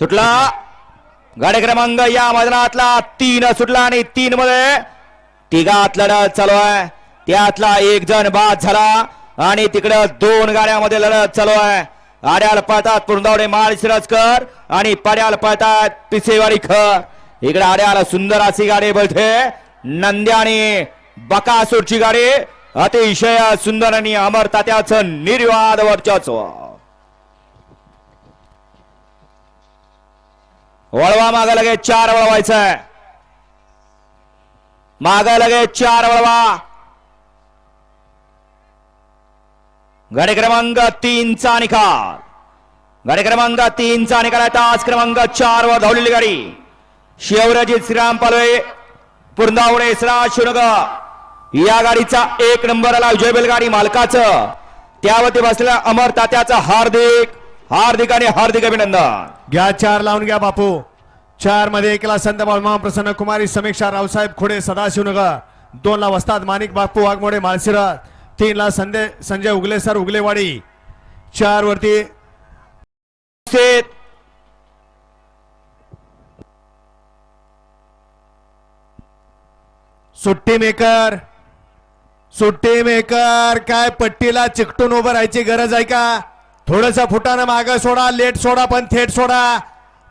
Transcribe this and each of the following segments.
सुटला. गाडी क्रमांक या मैदानातला तीन सुटला आणि तीन मध्ये तिघात लढत चालू आहे. त्यातला एक जण बाद झाला आणि तिकडं दोन गाड्यामध्ये लढत चालू आहे. आड्याला पळतात पुरंदावडे माळ शिरजकर आणि पड्याला पळतात पिसेवाडी खर. इकडे आड्याला सुंदर अशी गाडी बळते नंद्या आणि बकासूरची गाडी. अतिशय सुंदर आणि अमर तात्याचं निर्वाद वर्चस्व. वळवा माग लगे चार वळवायचं आहे माग लगे चार वळवा. गाडी क्रमांक तीनचा निकाल. गाडी क्रमांक तीनचा निकाल आहे. तास क्रमांक चार वर धावलेली गाडी. शिवराजी श्रीराम पालवे पुरंदावडे सरा शिवनगर. या गाडीचा एक नंबर आला. विजय बैलगाडी मालकाचं. त्यावरती बसलेल्या अमर तात्याचा हार्दिक हार्दिक आणि हार्दिक अभिनंदन. घ्या चार लावून घ्या बापू. चारमध्ये एकला संत बाळमा प्रसन्न कुमारी समीक्षा रावसाहेब खुडे सदाशिवनगर. दोन ला वस्ताद माणिक बापू वाघमोडे माळशिरा तीन ला संजय संजय उगले सर उगलेवाडी. चार वरती सुट्टी मेकर. सुट्टी मेकर काय पट्टीला चिकटून उभं राहायची गरज आहे का? थोडस फुटानं मागं सोडा लेट सोडा पण थेट सोडा.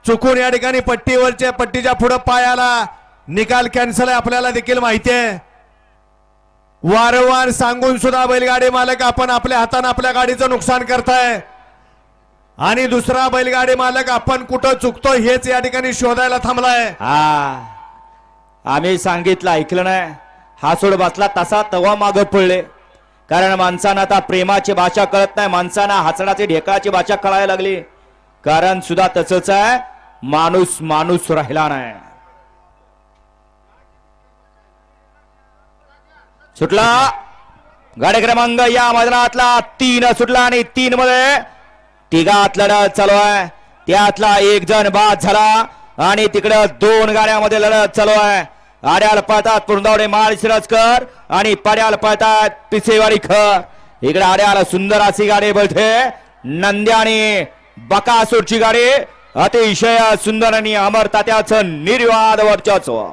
चुकून या ठिकाणी पट्टीवरच्या पट्टीच्या पुढं पायाला निकाल कॅन्सल आहे आपल्याला देखील माहिती आहे. वारंवार सांगून सुद्धा बैलगाडी मालक आपण आपल्या हाताने आपल्या गाडीचं नुकसान करताय. आणि दुसरा बैलगाडी मालक आपण कुठं चुकतो हेच या ठिकाणी शोधायला थांबलाय. हा. आम्ही सांगितलं ऐकलं नाही. हा सोड बसला तसा तवा माग पडले. कारण माणसानं आता प्रेमाची भाषा कळत नाही माणसांना हसण्याची ढेकळाची भाषा कळायला लागली. कारण सुद्धा तसंच आहे माणूस माणूस राहिला नाही. सुटला? गाडी क्रमांक या मैदानातला तीन सुटला आणि तीन मध्ये तिघात लढत चालू आहे. त्यातला एक जण बाद झाला आणि तिकडं दोन गाड्यामध्ये लढत चालू आहे. आड्याला पळतात पुरंदावडे माळ शिरजकर आणि पड्याला पळतात पिसेवाडी खर. इकडे आड्याला सुंदर अशी गाडी बोलते. नंद्या आणि बकासूरची गाडी. अतिशय सुंदर आणि अमर तात्याचं निर्वाद वर्चस्व.